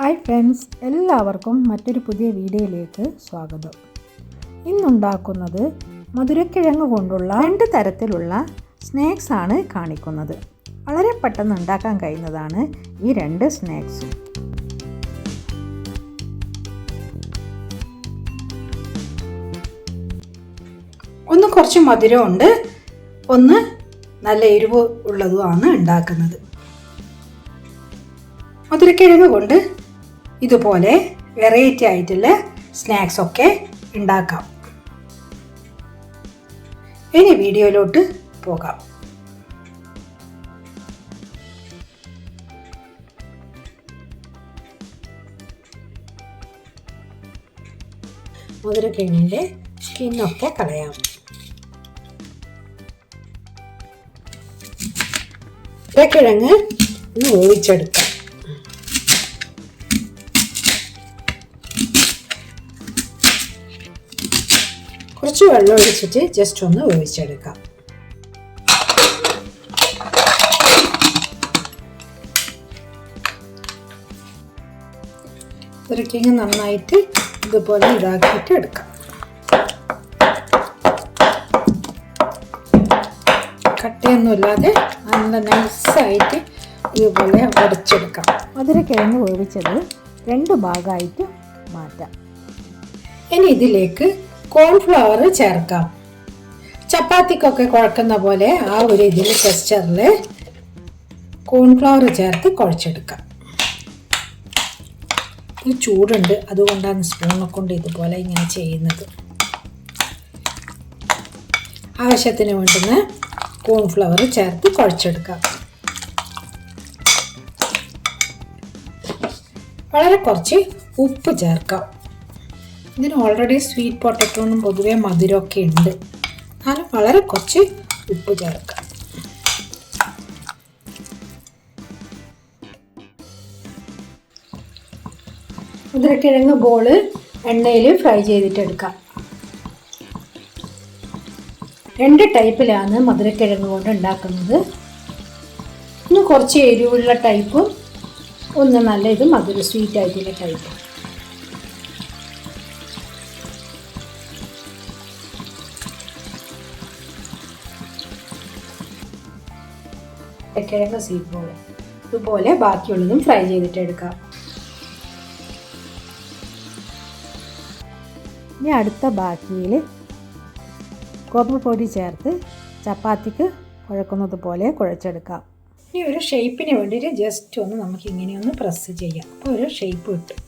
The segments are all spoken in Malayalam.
ഹായ് ഫ്രണ്ട്സ് എല്ലാവർക്കും മറ്റൊരു പുതിയ വീഡിയോയിലേക്ക് സ്വാഗതം. ഇന്നുണ്ടാക്കുന്നത് മധുരക്കിഴങ്ങ് കൊണ്ടുള്ള രണ്ട് തരത്തിലുള്ള സ്നാക്സ് ആണ് കാണിക്കുന്നത്. വളരെ പെട്ടെന്ന് ഉണ്ടാക്കാൻ കഴിയുന്നതാണ് ഈ രണ്ട് സ്നാക്സും. ഒന്ന് കുറച്ച് മധുരമുണ്ട് ഒന്ന് നല്ല എരിവ് ഉള്ളതുമാണ് ഉണ്ടാക്കുന്നത്. മധുരക്കിഴങ്ങ് കൊണ്ട് ഇതുപോലെ വെറൈറ്റി ആയിട്ടുള്ള സ്നാക്സ് ഒക്കെ ഉണ്ടാക്കാം. ഇനി വീഡിയോയിലോട്ട് പോകാം. മുതിരക്കിഴങ്ങിന്റെ സ്കിന്നൊക്കെ കളയാം. മുതിരക്കിഴങ്ങ് ഒന്ന് വേവിച്ചെടുക്കാം വെള്ളം ഒഴിച്ചിട്ട് ജസ്റ്റ് ഒന്ന് വേവിച്ചെടുക്കാം. ഉരുക്കിങ് നന്നായിട്ട് ഇതുപോലെ ഇതാക്കിയിട്ട് എടുക്കാം. കട്ടയൊന്നുമില്ലാതെ നല്ല നൈസായിട്ട് ഇതുപോലെ ഉടച്ചെടുക്കാം മധുരക്കിഴങ്ങ് വേവിച്ചത് രണ്ട് ഭാഗമായിട്ട് മാറ്റാം. ഇനി ഇതിലേക്ക് കോൺഫ്ലവർ ചേർക്കാം. ചപ്പാത്തിക്കൊക്കെ കുഴക്കുന്ന പോലെ ആ ഒരു ഇതിൽ ടെക്സ്ചറിൽ കോൺഫ്ലവർ ചേർത്ത് കുഴച്ചെടുക്കാം. ഇത് ചൂടുണ്ട് അതുകൊണ്ടാണ് സ്പൂണെ കൊണ്ട് ഇതുപോലെ ഇങ്ങനെ ചെയ്യുന്നത്. ആവശ്യത്തിന് വേണ്ടുന്ന കോൺഫ്ലവർ ചേർത്ത് കുഴച്ചെടുക്കാം. വളരെ കുറച്ച് ഉപ്പ് ചേർക്കാം. ഇതിന് ഓൾറെഡി സ്വീറ്റ് പൊട്ടറ്റോന്നും പൊതുവേ മധുരമൊക്കെ ഉണ്ട്. എന്നാലും വളരെ കുറച്ച് ഉപ്പ് ചേർക്കുക മുതിരക്കിഴങ്ങ് ബോൾ എണ്ണയിൽ ഫ്രൈ ചെയ്തിട്ടെടുക്കാം. രണ്ട് ടൈപ്പിലാണ് മധുരക്കിഴങ്ങ് കൊണ്ട് ഉണ്ടാക്കുന്നത്. ഒന്ന് കുറച്ച് എരിവുള്ള ടൈപ്പും ഒന്ന് നല്ല ഇത് മധുര സ്വീറ്റ് ആയിട്ടുള്ള ടൈപ്പും കിഴങ്ങ് സീറ്റ് പോലെ ഇതുപോലെ ബാക്കിയുള്ളതും ഫ്രൈ ചെയ്തിട്ട് എടുക്കാം ഇനി അടുത്ത ബാക്കിയിൽ ഗോതമ്പ് പൊടി ചേർത്ത് ചപ്പാത്തിക്ക് കുഴക്കുന്നത് പോലെ കുഴച്ചെടുക്കാം. ഇനി ഒരു ഷേപ്പിന് വേണ്ടിയിട്ട് ജസ്റ്റ് ഒന്ന് നമുക്ക് ഇങ്ങനെ ഒന്ന് പ്രസ് ചെയ്യാം. അപ്പോൾ ഒരു ഷേപ്പ് കിട്ടും.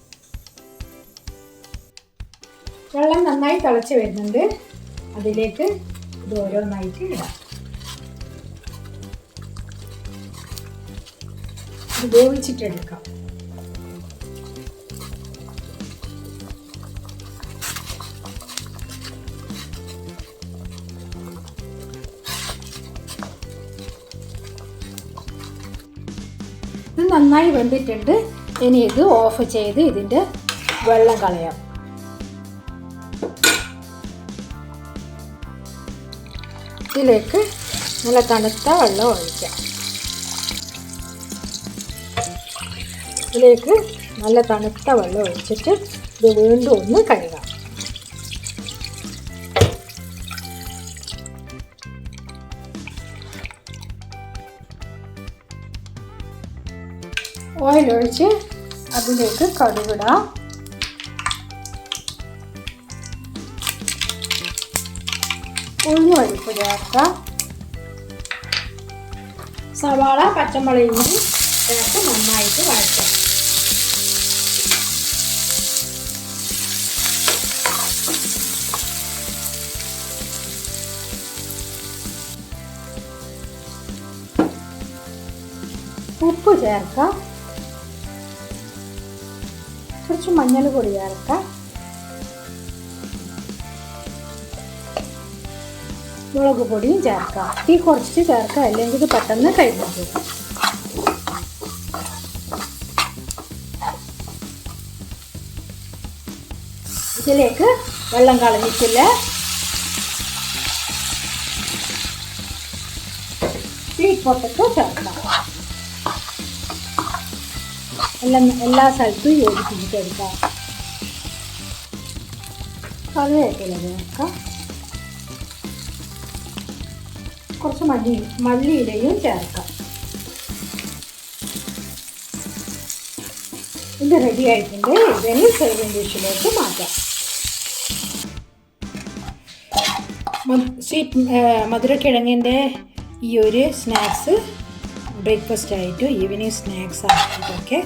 വെള്ളം നന്നായി തിളച്ച് വരുന്നുണ്ട്. അതിലേക്ക് ഇത് ഓരോന്നായിട്ട് ഇടാം. വേവിച്ചിട്ടെടുക്കാം ഇത് നന്നായി വെന്തിട്ടുണ്ട്. ഇനി ഇത് ഓഫ് ചെയ്ത് ഇതിന്റെ വെള്ളം കളയാം. ഇതിലേക്ക് നല്ല തണുത്ത വെള്ളം ഒഴിക്കാം. ഇതിലേക്ക് നല്ല തണുത്ത വെള്ളം ഒഴിച്ചിട്ട് ഇത് വീണ്ടും ഒന്ന് കഴുകാം. ഓയിൽ ഒഴിച്ച് അതിലേക്ക് കടുകിടാം. ഉള്ളി പരിപ്പ് ചേർക്കാം. സവാള പച്ചമുളകിന് ചേർത്ത് നന്നായിട്ട് വഴറ്റാം ഉപ്പ് ചേർക്കാം. കുറച്ച് മഞ്ഞൾ പൊടി ചേർക്കാം. മുളക് പൊടിയും ചേർക്കാം. തീ കുറച്ച് ചേർക്കാം അല്ലെങ്കിൽ ഇത് പെട്ടെന്ന് കഴിഞ്ഞു ഇതിലേക്ക് വെള്ളം കളഞ്ഞിട്ടില്ല. തീ പൊട്ടത്ത് ചേർക്കണം എല്ലാം എല്ലാ സ്ഥലത്തും യോജിപ്പിച്ചെടുക്കാം കറിവേപ്പില ചേർക്കാം കുറച്ച് മല്ലി മല്ലിയിലയും ചേർക്കാം. ഇത് റെഡി ആയിട്ടുണ്ട്. ഇതിന് സെർവിങ് ഡിഷിലേക്ക് മാറ്റാം. സ്വീറ്റ് മധുരക്കിഴങ്ങിന്റെ ഈ ഒരു സ്നാക്സ് ബ്രേക്ക്ഫാസ്റ്റ് ആയിട്ടും ഈവനിങ് സ്നാക്സ് ആയിട്ടൊക്കെ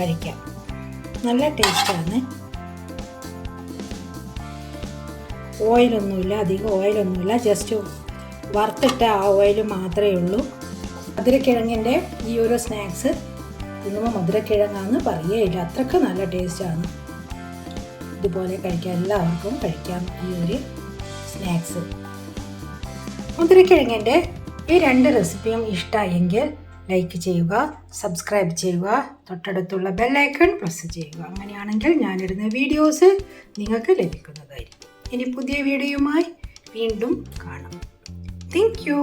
കഴിക്കാം. നല്ല ടേസ്റ്റാണ്. ഓയിലൊന്നുമില്ല അധികം ഓയിലൊന്നുമില്ല. ജസ്റ്റ് വറുത്തിട്ട ആ ഓയിൽ മാത്രമേ ഉള്ളൂ. മധുരക്കിഴങ്ങിന്റെ ഈ ഒരു സ്നാക്സ് തിന്നുമ്പോൾ മധുരക്കിഴങ്ങാന്ന് പറയുകയില്ല. അത്രയ്ക്ക് നല്ല ടേസ്റ്റാണ്. ഇതുപോലെ കഴിക്കാം എല്ലാവർക്കും കഴിക്കാം ഈ ഒരു സ്നാക്സ്. മുതിരക്കിഴങ്ങിന്റെ ഈ രണ്ട് റെസിപ്പിയും ഇഷ്ടമായെങ്കിൽ ലൈക്ക് ചെയ്യുക സബ്സ്ക്രൈബ് ചെയ്യുക തൊട്ടടുത്തുള്ള ബെല്ലൈക്കൺ പ്രസ് ചെയ്യുക. അങ്ങനെയാണെങ്കിൽ ഞാനിടുന്ന വീഡിയോസ് നിങ്ങൾക്ക് ലഭിക്കുന്നതായിരിക്കും. ഇനി പുതിയ വീഡിയോയുമായി വീണ്ടും കാണാം. Thank you